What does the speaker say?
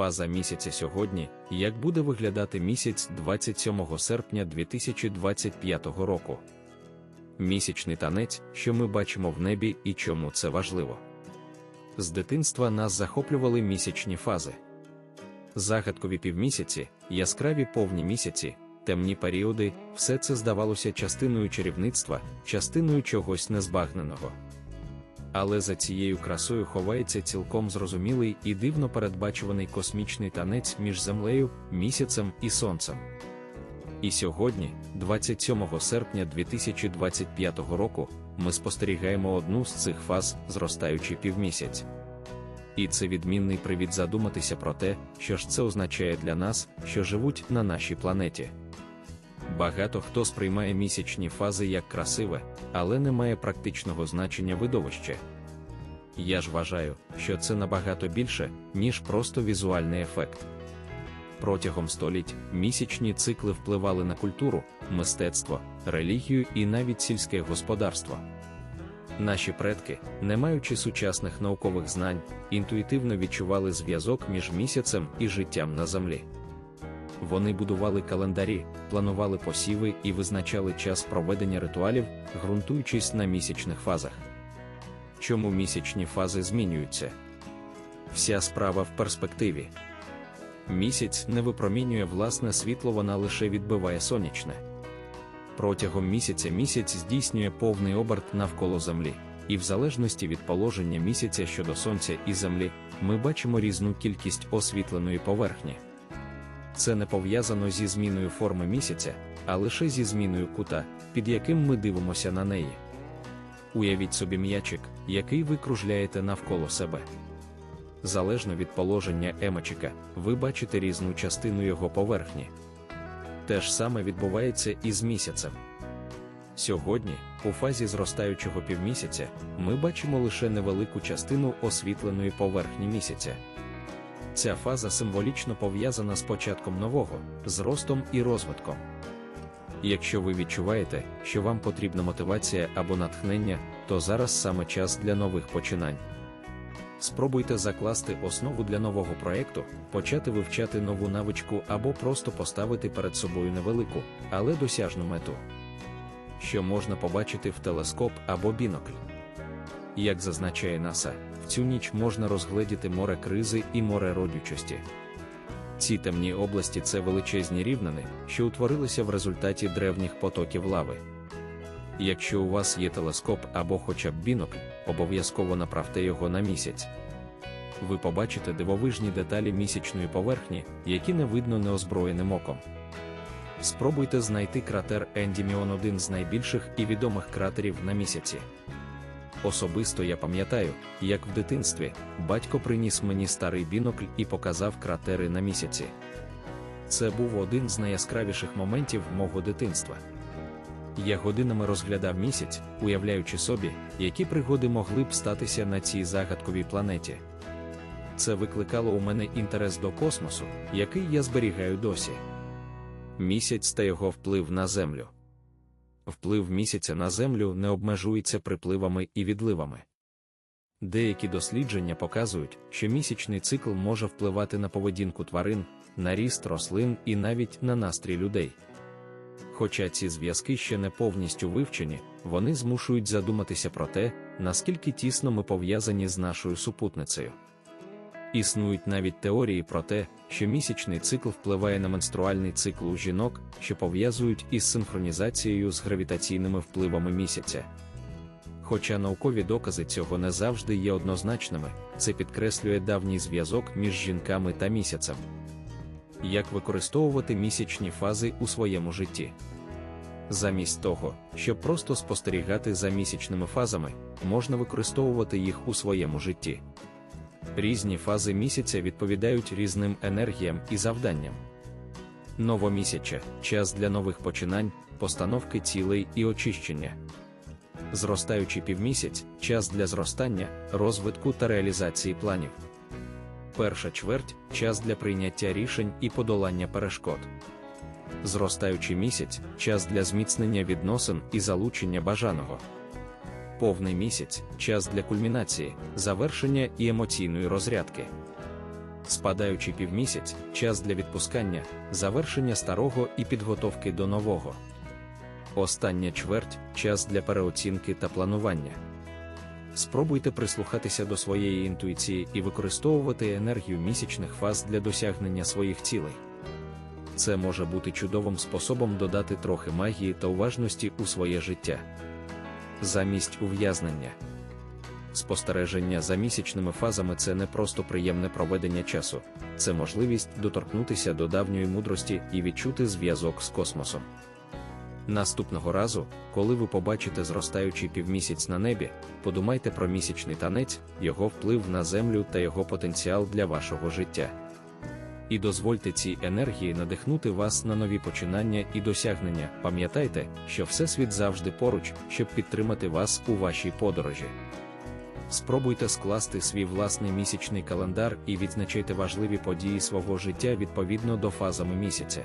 Фаза місяця сьогодні, як буде виглядати місяць 27 серпня 2025 року. Місячний танець, що ми бачимо в небі і чому це важливо. З дитинства нас захоплювали місячні фази. Загадкові півмісяці, яскраві повні місяці, темні періоди, все це здавалося частиною чарівництва, частиною чогось незбагненого. Але за цією красою ховається цілком зрозумілий і дивно передбачуваний космічний танець між землею, місяцем і сонцем. І сьогодні, 27 серпня 2025 року, ми спостерігаємо одну з цих фаз, зростаючий півмісяць. І це відмінний привід задуматися про те, що ж це означає для нас, що живуть на нашій планеті. Багато хто сприймає місячні фази як красиве, але не має практичного значення видовище. Я ж вважаю, що це набагато більше, ніж просто візуальний ефект. Протягом століть місячні цикли впливали на культуру, мистецтво, релігію і навіть сільське господарство. Наші предки, не маючи сучасних наукових знань, інтуїтивно відчували зв'язок між місяцем і життям на землі. Вони будували календарі, планували посіви і визначали час проведення ритуалів, ґрунтуючись на місячних фазах. Чому місячні фази змінюються? Вся справа в перспективі. Місяць не випромінює власне світло, вона лише відбиває сонячне. Протягом місяця місяць здійснює повний оберт навколо Землі, і в залежності від положення місяця щодо Сонця і Землі, ми бачимо різну кількість освітленої поверхні. Це не пов'язано зі зміною форми місяця, а лише зі зміною кута, під яким ми дивимося на неї. Уявіть собі м'ячик, який ви кружляєте навколо себе. Залежно від положення емочика, ви бачите різну частину його поверхні. Те ж саме відбувається і з місяцем. Сьогодні, у фазі зростаючого півмісяця, ми бачимо лише невелику частину освітленої поверхні місяця. Ця фаза символічно пов'язана з початком нового, з ростом і розвитком. Якщо ви відчуваєте, що вам потрібна мотивація або натхнення, то зараз саме час для нових починань. Спробуйте закласти основу для нового проєкту, почати вивчати нову навичку або просто поставити перед собою невелику, але досяжну мету, що можна побачити в телескоп або бінокль. Як зазначає НАСА, цю ніч можна розгледіти море кризи і море родючості. Ці темні області це величезні рівнини, що утворилися в результаті древніх потоків лави. Якщо у вас є телескоп або хоча б бінокль, обов'язково направте його на місяць. Ви побачите дивовижні деталі місячної поверхні, які не видно неозброєним оком. Спробуйте знайти кратер Ендіміон один з найбільших і відомих кратерів на місяці. Особисто я пам'ятаю, як в дитинстві батько приніс мені старий бінокль і показав кратери на місяці. Це був один з найяскравіших моментів мого дитинства. Я годинами розглядав місяць, уявляючи собі, які пригоди могли б статися на цій загадковій планеті. Це викликало у мене інтерес до космосу, який я зберігаю досі. Місяць та його вплив на Землю. Вплив місяця на Землю не обмежується припливами і відливами. Деякі дослідження показують, що місячний цикл може впливати на поведінку тварин, на ріст рослин і навіть на настрій людей. Хоча ці зв'язки ще не повністю вивчені, вони змушують задуматися про те, наскільки тісно ми пов'язані з нашою супутницею. Існують навіть теорії про те, що місячний цикл впливає на менструальний цикл у жінок, що пов'язують із синхронізацією з гравітаційними впливами місяця. Хоча наукові докази цього не завжди є однозначними, це підкреслює давній зв'язок між жінками та місяцем. Як використовувати місячні фази у своєму житті? Замість того, щоб просто спостерігати за місячними фазами, можна використовувати їх у своєму житті. Різні фази місяця відповідають різним енергіям і завданням. Новомісяча час для нових починань, постановки цілей і очищення. Зростаючий півмісяць час для зростання, розвитку та реалізації планів. Перша чверть час для прийняття рішень і подолання перешкод. Зростаючий місяць час для зміцнення відносин і залучення бажаного повний місяць час для кульмінації, завершення і емоційної розрядки. Спадаючий півмісяць час для відпускання, завершення старого і підготовки до нового. Остання чверть час для переоцінки та планування. Спробуйте прислухатися до своєї інтуїції і використовувати енергію місячних фаз для досягнення своїх цілей. Це може бути чудовим способом додати трохи магії та уважності у своє життя. Замість ув'язнення. Спостереження за місячними фазами це не просто приємне проведення часу, це можливість доторкнутися до давньої мудрості і відчути зв'язок з космосом. Наступного разу, коли ви побачите зростаючий півмісяць на небі, подумайте про місячний танець, його вплив на землю та його потенціал для вашого життя. І дозвольте цій енергії надихнути вас на нові починання і досягнення. Пам'ятайте, що Всесвіт завжди поруч, щоб підтримати вас у вашій подорожі. Спробуйте скласти свій власний місячний календар і відзначайте важливі події свого життя відповідно до фазами місяця.